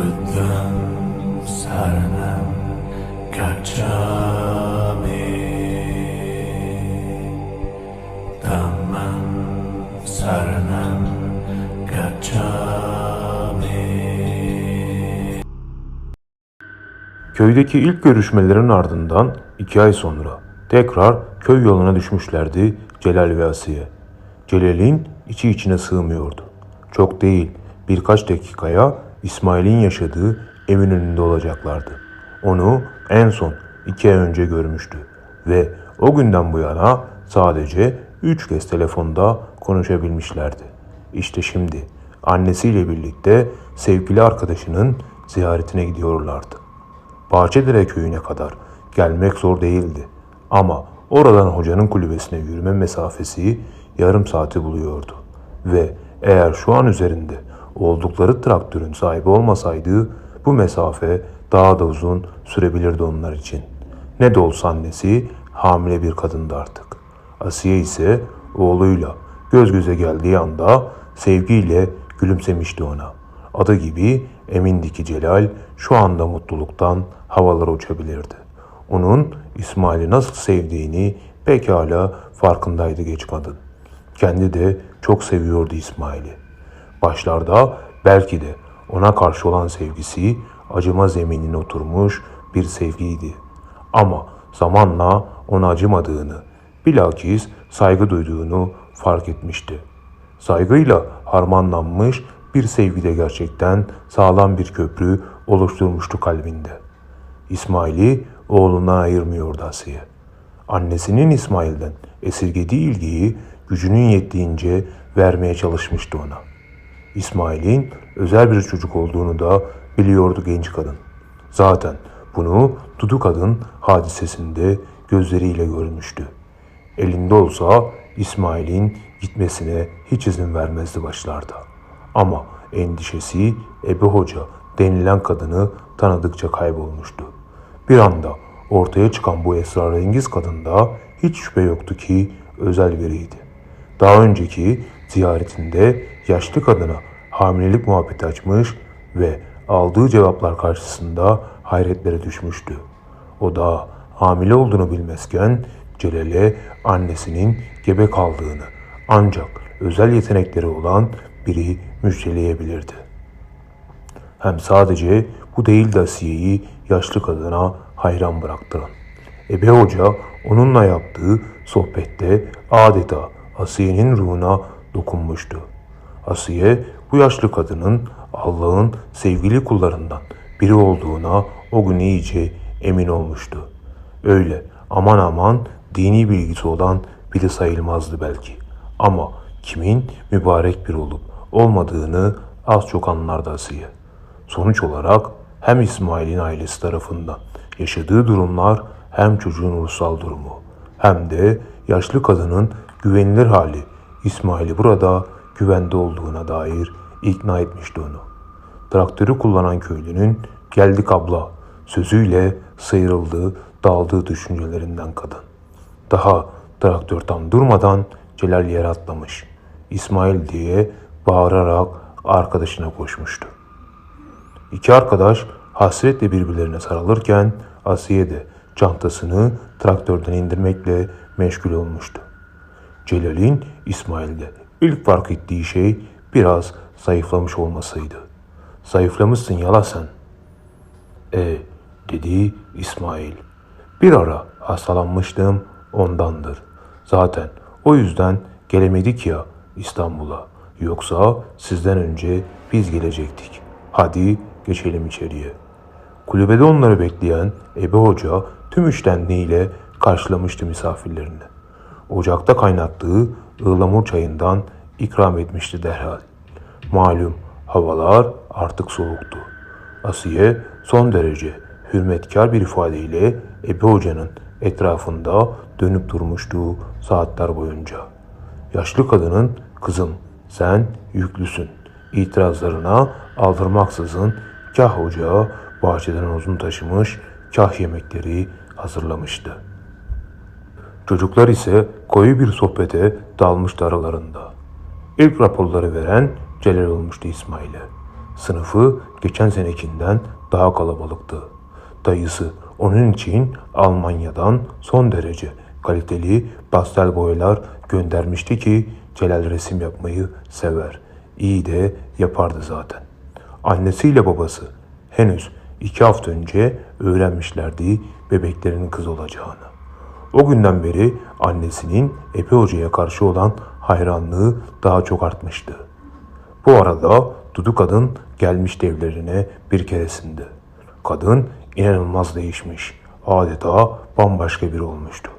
Buddham Saranam Gacchami Dhammam Saranam Gacchami Köydeki ilk görüşmelerin ardından iki ay sonra tekrar köy yoluna düşmüşlerdi Celal ve Asiye. Celal'in içi içine sığmıyordu. Çok değil birkaç dakikaya İsmail'in yaşadığı evin önünde olacaklardı. Onu en son iki ay önce görmüştü ve o günden bu yana sadece üç kez telefonda konuşabilmişlerdi. İşte şimdi annesiyle birlikte sevgili arkadaşının ziyaretine gidiyorlardı. Bahçedere köyüne kadar gelmek zor değildi. Ama oradan hocanın kulübesine yürüme mesafesi yarım saati buluyordu. Ve eğer şu an üzerinde oldukları traktörün sahibi olmasaydı bu mesafe daha da uzun sürebilirdi onlar için. Ne de olsa annesi hamile bir kadındı artık. Asiye ise oğluyla göz göze geldiği anda sevgiyle gülümsemişti ona. Adı gibi emindi ki Celal şu anda mutluluktan havalara uçabilirdi. Onun İsmail'i nasıl sevdiğini pekala farkındaydı geç kadın. Kendi de çok seviyordu İsmail'i. Başlarda belki de ona karşı olan sevgisi acıma zeminine oturmuş bir sevgiydi. Ama zamanla ona acımadığını, bilakis saygı duyduğunu fark etmişti. Saygıyla harmanlanmış bir sevgi de gerçekten sağlam bir köprü oluşturmuştu kalbinde. İsmail'i oğlundan ayırmıyordu Asiye. Annesinin İsmail'den esirgediği ilgiyi gücünün yettiğince vermeye çalışmıştı ona. İsmail'in özel bir çocuk olduğunu da biliyordu genç kadın. Zaten bunu Dudu kadın hadisesinde gözleriyle görmüştü. Elinde olsa İsmail'in gitmesine hiç izin vermezdi başlarda. Ama endişesi Ebe Hoca denilen kadını tanıdıkça kaybolmuştu. Bir anda ortaya çıkan bu esrarengiz kadında hiç şüphe yoktu ki özel biriydi. Daha önceki ziyaretinde yaşlı kadına hamilelik muhabbeti açmış ve aldığı cevaplar karşısında hayretlere düşmüştü. O da hamile olduğunu bilmezken Celal'e annesinin gebe kaldığını ancak özel yetenekleri olan biri müjdeleyebilirdi. Hem sadece bu değil de Asiye'yi yaşlı kadına hayran bıraktıran. Ebe Hoca onunla yaptığı sohbette adeta Asiye'nin ruhuna dokunmuştu. Asiye bu yaşlı kadının Allah'ın sevgili kullarından biri olduğuna o gün iyice emin olmuştu. Öyle aman aman dini bilgisi olan biri sayılmazdı belki. Ama kimin mübarek bir olup olmadığını az çok anlardı Asiye. Sonuç olarak hem İsmail'in ailesi tarafından yaşadığı durumlar hem çocuğun ruhsal durumu hem de yaşlı kadının güvenilir hali İsmail'i burada güvende olduğuna dair ikna etmişti onu. Traktörü kullanan köylünün geldik abla sözüyle sıyrıldığı, daldığı düşüncelerinden kadın. Daha traktör tam durmadan Celal yere atlamış. İsmail diye bağırarak arkadaşına koşmuştu. İki arkadaş hasretle birbirlerine sarılırken Asiye de çantasını traktörden indirmekle meşgul olmuştu. Celal'in İsmail'de ilk fark ettiği şey biraz zayıflamış olmasıydı. Zayıflamışsın yala sen. E dedi İsmail. Bir ara hastalanmıştım ondandır. Zaten o yüzden gelemedik ya İstanbul'a. Yoksa sizden önce biz gelecektik. Hadi geçelim içeriye. Kulübede onları bekleyen Ebe Hoca tüm iştenliğiyle karşılamıştı misafirlerini. Ocakta kaynattığı ıhlamur çayından ikram etmişti derhal. Malum havalar artık soğuktu. Asiye son derece hürmetkar bir ifadeyle Ebe Hoca'nın etrafında dönüp durmuştu saatler boyunca. Yaşlı kadının kızım sen yüklüsün itirazlarına aldırmaksızın kah ocağı bahçeden uzun taşımış kah yemekleri hazırlamıştı. Çocuklar ise koyu bir sohbete dalmıştı aralarında. İlk raporları veren Celal olmuştu İsmail'e. Sınıfı geçen senekinden daha kalabalıktı. Dayısı onun için Almanya'dan son derece kaliteli pastel boyalar göndermişti ki Celal resim yapmayı sever. İyi de yapardı zaten. Annesiyle babası henüz iki hafta önce öğrenmişlerdi bebeklerinin kız olacağını. O günden beri annesinin Epe Hoca'ya karşı olan hayranlığı daha çok artmıştı. Bu arada Dudu kadın gelmişti evlerine bir keresinde. Kadın inanılmaz değişmiş. Adeta bambaşka biri olmuştu.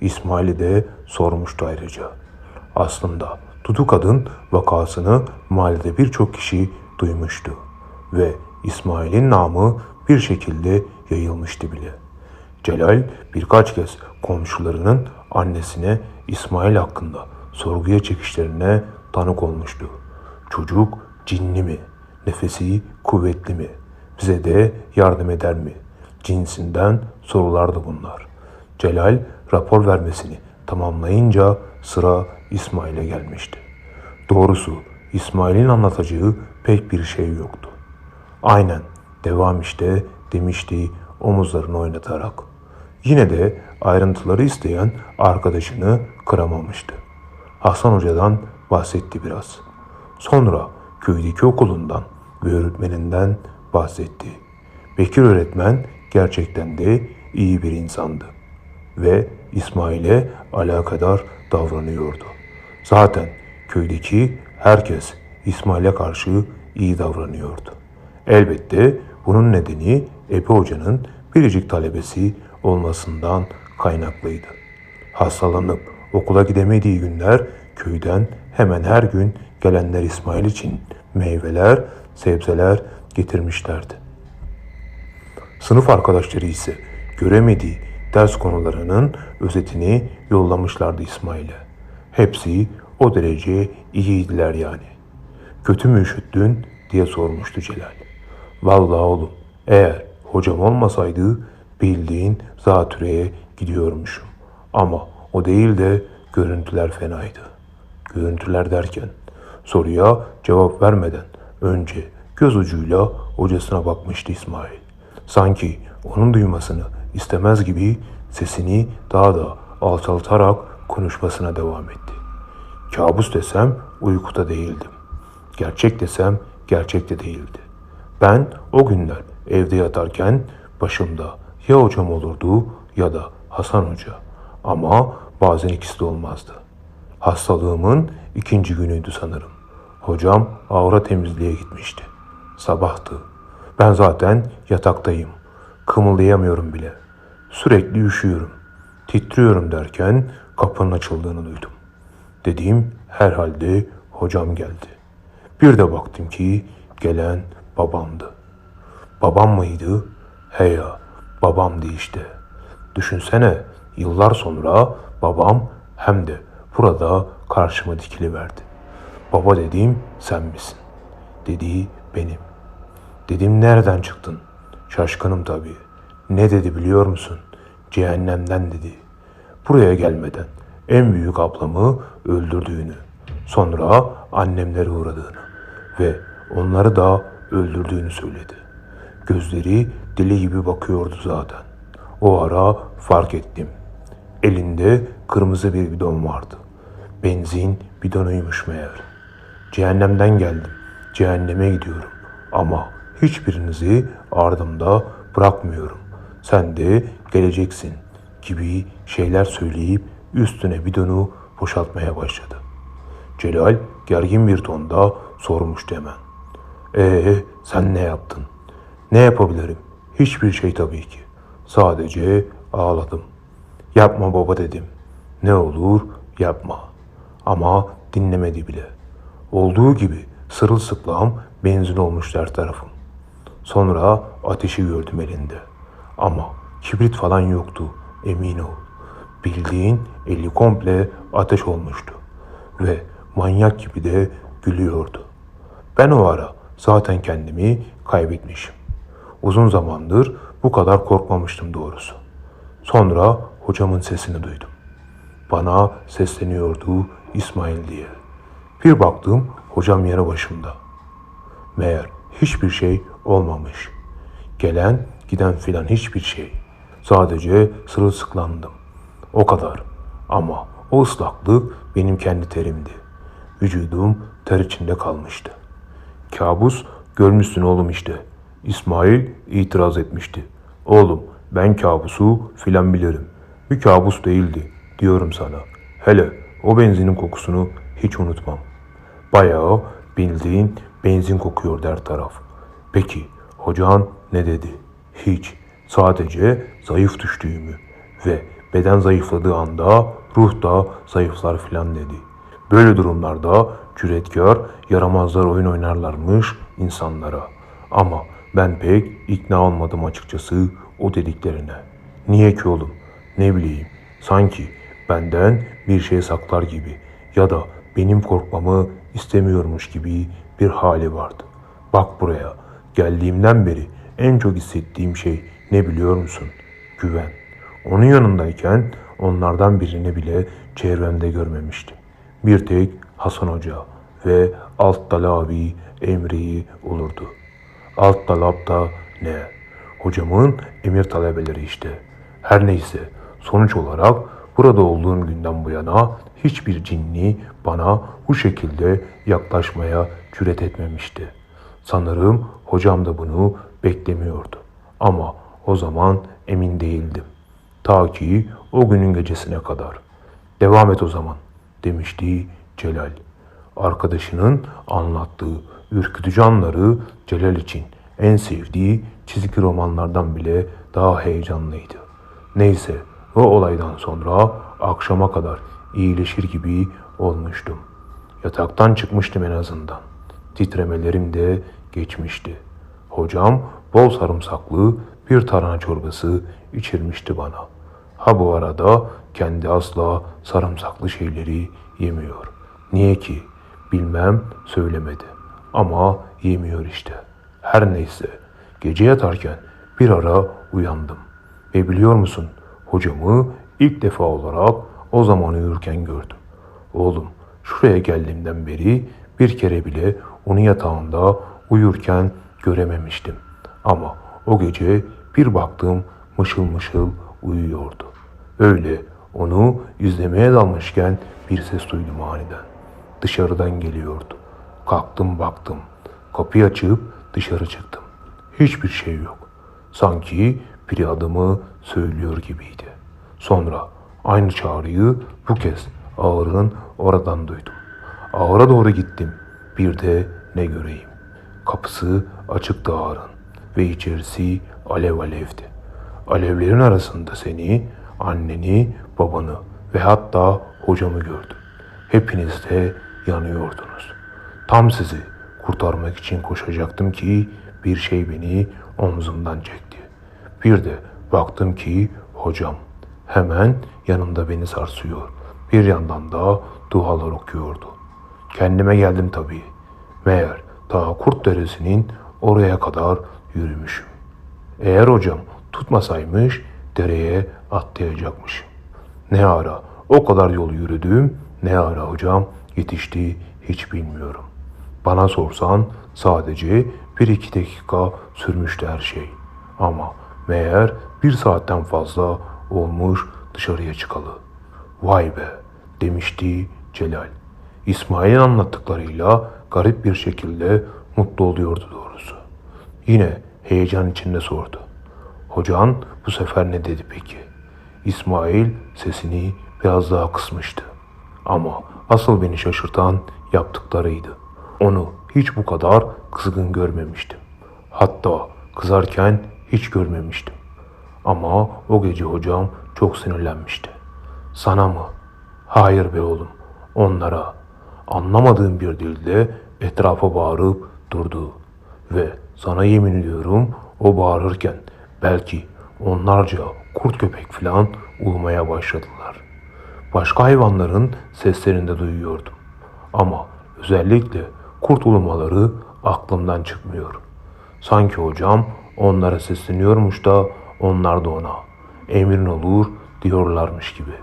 İsmail'i de sormuştu ayrıca. Aslında Dudu kadın vakasını mahallede birçok kişi duymuştu. Ve İsmail'in namı bir şekilde yayılmıştı bile. Celal birkaç kez komşularının annesine İsmail hakkında sorguya çekişlerine tanık olmuştu. Çocuk cinli mi? Nefesi kuvvetli mi? Bize de yardım eder mi? Cinsinden sorulardı bunlar. Celal rapor vermesini tamamlayınca sıra İsmail'e gelmişti. Doğrusu İsmail'in anlatacağı pek bir şey yoktu. Aynen devam işte demişti omuzlarını oynatarak. Yine de ayrıntıları isteyen arkadaşını kıramamıştı. Hasan Hoca'dan bahsetti biraz. Sonra köydeki okulundan ve öğretmeninden bahsetti. Bekir öğretmen gerçekten de iyi bir insandı ve İsmail'e alakadar davranıyordu. Zaten köydeki herkes İsmail'e karşı iyi davranıyordu. Elbette bunun nedeni Epe Hoca'nın biricik talebesi olmasından kaynaklıydı. Hastalanıp okula gidemediği günler köyden hemen her gün gelenler İsmail için meyveler, sebzeler getirmişlerdi. Sınıf arkadaşları ise göremediği ders konularının özetini yollamışlardı İsmail'e. Hepsi o derece iyiydiler yani. Kötü mü üşüttün diye sormuştu Celal. Vallahi oğlum eğer hocam olmasaydı bildiğin zatürreye gidiyormuşum. Ama o değil de görüntüler fenaydı. Görüntüler derken soruya cevap vermeden önce göz ucuyla hocasına bakmıştı İsmail. Sanki onun duymasını istemez gibi sesini daha da alçaltarak konuşmasına devam etti. Kabus desem uykuda değildim. Gerçek desem gerçekte değildi. Ben o günler evde yatarken başımda ya hocam olurdu ya da Hasan Hoca. Ama bazen ikisi de olmazdı. Hastalığımın ikinci günüydü sanırım. Hocam avra temizliğe gitmişti. Sabahtı. Ben zaten yataktayım. Kımıldayamıyorum bile. Sürekli üşüyorum. Titriyorum derken kapının açıldığını duydum. Dediğim herhalde hocam geldi. Bir de baktım ki gelen babamdı. Babam mıydı? He ya, babamdı işte. Düşünsene, yıllar sonra babam hem de burada karşıma dikiliverdi. Baba dediğim sen misin? Dediği benim. Dedim nereden çıktın? Şaşkınım tabii. Ne dedi biliyor musun? Cehennemden dedi. Buraya gelmeden en büyük ablamı öldürdüğünü, sonra annemleri uğradığını ve onları da öldürdüğünü söyledi. Gözleri deli gibi bakıyordu zaten. O ara fark ettim. Elinde kırmızı bir bidon vardı. Benzin bidonuymuş meğer. Cehennemden geldim. Cehenneme gidiyorum. Ama hiçbirinizi ardımda bırakmıyorum. Sen de geleceksin gibi şeyler söyleyip üstüne bidonu boşaltmaya başladı. Celal gergin bir tonda sormuştu hemen. Ee sen ne yaptın? Ne yapabilirim? Hiçbir şey tabii ki. Sadece ağladım. Yapma baba dedim. Ne olur yapma. Ama dinlemedi bile. Olduğu gibi sırılsıklam benzin olmuş her tarafım. Sonra ateşi gördüm elinde. Ama kibrit falan yoktu emin ol. Bildiğin eli komple ateş olmuştu. Ve manyak gibi de gülüyordu. Ben o ara zaten kendimi kaybetmişim. Uzun zamandır bu kadar korkmamıştım doğrusu. Sonra hocamın sesini duydum. Bana sesleniyordu İsmail diye. Bir baktım hocam yanı başımda. Meğer hiçbir şey olmamış. Gelen giden filan hiçbir şey. Sadece sırılsıklandım. O kadar. Ama o ıslaklık benim kendi terimdi. Vücudum ter içinde kalmıştı. Kabus görmüşsün oğlum işte. İsmail itiraz etmişti. Oğlum ben kabusu filan bilirim. Bir kabus değildi diyorum sana. Hele o benzinin kokusunu hiç unutmam. Bayağı bildiğin benzin kokuyor her taraf. Peki hocan ne dedi? Hiç. Sadece zayıf düştüğümü ve beden zayıfladığı anda ruh da zayıflar filan dedi. Böyle durumlarda cüretkar yaramazlar oyun oynarlarmış insanlara. Ama ben pek ikna olmadım açıkçası o dediklerine. Niye ki oğlum? Ne bileyim. Sanki benden bir şey saklar gibi ya da benim korkmamı istemiyormuş gibi bir hali vardı. Bak buraya. Geldiğimden beri en çok hissettiğim şey ne biliyor musun? Güven. Onun yanındayken onlardan birini bile çevremde görmemiştim. Bir tek Hasan Hoca ve Alt Dal abi emriyi olurdu. Alt Dalap da ne? Hocamın emir talebeleri işte. Her neyse sonuç olarak burada olduğum günden bu yana hiçbir cinni bana bu şekilde yaklaşmaya cüret etmemişti. Sanırım hocam da bunu beklemiyordu. Ama o zaman emin değildim. Ta ki o günün gecesine kadar. Devam et o zaman demişti Celal. Arkadaşının anlattığı ürkütücü anları Celal için en sevdiği çizgi romanlardan bile daha heyecanlıydı. Neyse o olaydan sonra akşama kadar iyileşir gibi olmuştum. Yataktan çıkmıştım en azından. Titremelerim de geçmişti. Hocam bol sarımsaklı bir tarhana çorbası içirmişti bana. Ha bu arada kendi asla sarımsaklı şeyleri yemiyor. Niye ki? Bilmem söylemedi. Ama yemiyor işte. Her neyse gece yatarken bir ara uyandım. Ve biliyor musun hocamı ilk defa olarak o zaman uyurken gördüm. Oğlum şuraya geldiğimden beri bir kere bile onu yatağında uyurken görememiştim. Ama o gece bir baktım mışıl mışıl uyuyordu. Öyle onu izlemeye dalmışken bir ses duydum aniden. Dışarıdan geliyordu. Kalktım baktım. Kapıyı açıp dışarı çıktım. Hiçbir şey yok. Sanki biri adımı söylüyor gibiydi. Sonra aynı çağrıyı bu kez ağırın oradan duydum. Ağıra doğru gittim. Bir de ne göreyim. Kapısı açıktı ağırın ve içerisi alev alevdi. Alevlerin arasında seni, anneni, babanı ve hatta hocamı gördüm. Hepiniz de yanıyordunuz. Tam sizi kurtarmak için koşacaktım ki bir şey beni omzumdan çekti. Bir de baktım ki hocam hemen yanımda beni sarsıyor. Bir yandan da dualar okuyordu. Kendime geldim tabii. Meğer ta Kurt Deresi'nin oraya kadar yürümüşüm. Eğer hocam tutmasaymış dereye atlayacakmışım. Ne ara o kadar yol yürüdüm, ne ara hocam yetişti hiç bilmiyorum. Bana sorsan sadece bir iki dakika sürmüştü her şey. Ama meğer bir saatten fazla olmuş dışarıya çıkalı. Vay be demişti Celal. İsmail'in anlattıklarıyla garip bir şekilde mutlu oluyordu doğrusu. Yine heyecan içinde sordu. Hocan bu sefer ne dedi peki? İsmail sesini biraz daha kısmıştı. Ama asıl beni şaşırtan yaptıklarıydı. Onu hiç bu kadar kızgın görmemiştim. Hatta kızarken hiç görmemiştim. Ama o gece hocam çok sinirlenmişti. Sana mı? Hayır be oğlum. Onlara. Anlamadığım bir dilde etrafa bağırıp durdu. Ve sana yemin ediyorum o bağırırken belki onlarca kurt köpek filan ulmaya başladılar. Başka hayvanların seslerini de duyuyordum. Ama özellikle kurt ulumaları aklımdan çıkmıyor. Sanki hocam onlara sesleniyormuş da onlar da ona emrin olur diyorlarmış gibi.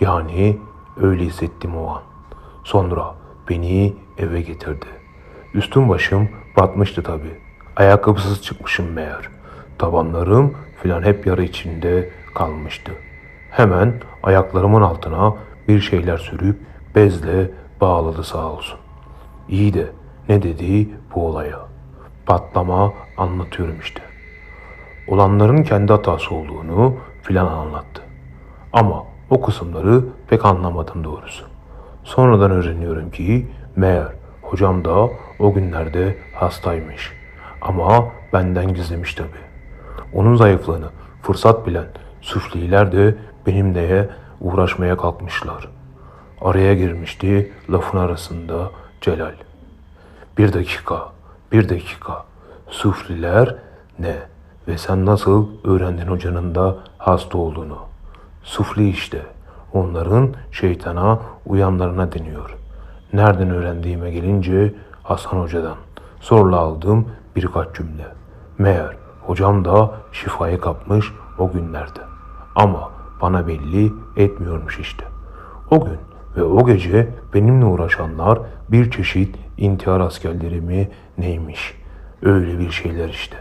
Yani öyle hissettim o an. Sonra beni eve getirdi. Üstüm başım Batmıştı tabii. Ayakkabısız çıkmışım meğer. Tabanlarım filan hep yara içinde kalmıştı. Hemen ayaklarımın altına bir şeyler sürüp bezle bağladı sağ olsun. İyi de ne dediği bu olaya. Patlama anlatıyorum işte. Olanların kendi hatası olduğunu filan anlattı. Ama o kısımları pek anlamadım doğrusu. Sonradan öğreniyorum ki meğer hocam da o günlerde hastaymış. Ama benden gizlemiş tabii. Onun zayıflığını fırsat bilen süfliler de benimle uğraşmaya kalkmışlar. Araya girmişti lafın arasında Celal. Bir dakika, bir dakika. Sufriler ne? Ve sen nasıl öğrendin hocanın da hasta olduğunu? Sufli işte. Onların şeytana uyanlarına deniyor. Nereden öğrendiğime gelince Hasan Hoca'dan. Zorla aldığım birkaç cümle. Meğer hocam da şifayı kapmış o günlerde. Ama bana belli etmiyormuş işte. O gün ve o gece benimle uğraşanlar bir çeşit intihar askerleri mi neymiş. Öyle bir şeyler işte.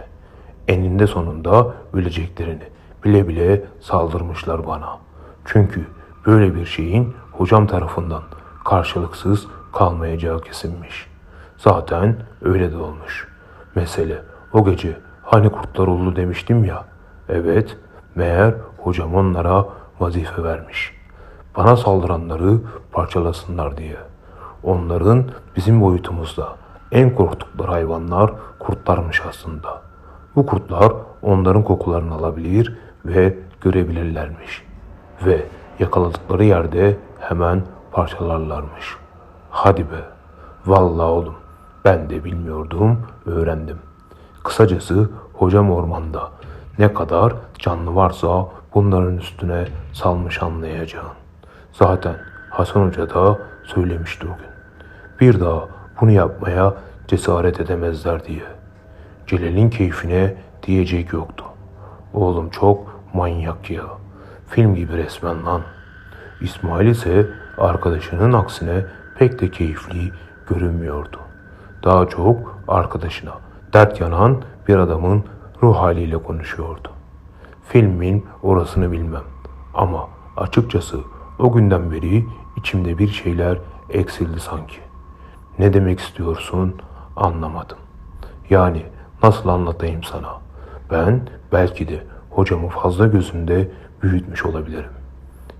Eninde sonunda öleceklerini bile bile saldırmışlar bana. Çünkü böyle bir şeyin hocam tarafından karşılıksız kalmayacağı kesinmiş. Zaten öyle de olmuş. Mesele o gece hani kurtlar oldu demiştim ya. Evet, meğer hocam onlara vazife vermiş. Bana saldıranları parçalasınlar diye. Onların bizim boyutumuzda en korktukları hayvanlar kurtlarmış aslında. Bu kurtlar onların kokularını alabilir ve görebilirlermiş. Ve yakaladıkları yerde hemen parçalarlarmış. Hadi be. Vallahi oğlum ben de bilmiyordum öğrendim. Kısacası hocam ormanda ne kadar canlı varsa bunların üstüne salmış anlayacağın. Zaten Hasan Hoca da söylemişti o gün. Bir daha bunu yapmaya cesaret edemezler diye. Celal'in keyfine diyecek yoktu. Oğlum çok manyak ya. Film gibi resmen lan. İsmail ise arkadaşının aksine pek de keyifli görünmüyordu. Daha çok arkadaşına dert yanan bir adamın ruh haliyle konuşuyordu. Filmin orasını bilmem ama açıkçası o günden beri içimde bir şeyler eksildi sanki. Ne demek istiyorsun anlamadım. Yani nasıl anlatayım sana? Ben belki de hocamı fazla gözümde büyütmüş olabilirim.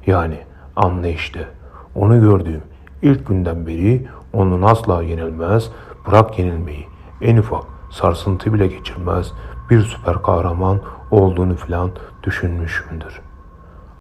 Yani anla işte. Onu gördüğüm ilk günden beri onun asla yenilmez, bırak yenilmeyi, en ufak sarsıntı bile geçirmez bir süper kahraman olduğunu filan düşünmüşümdür.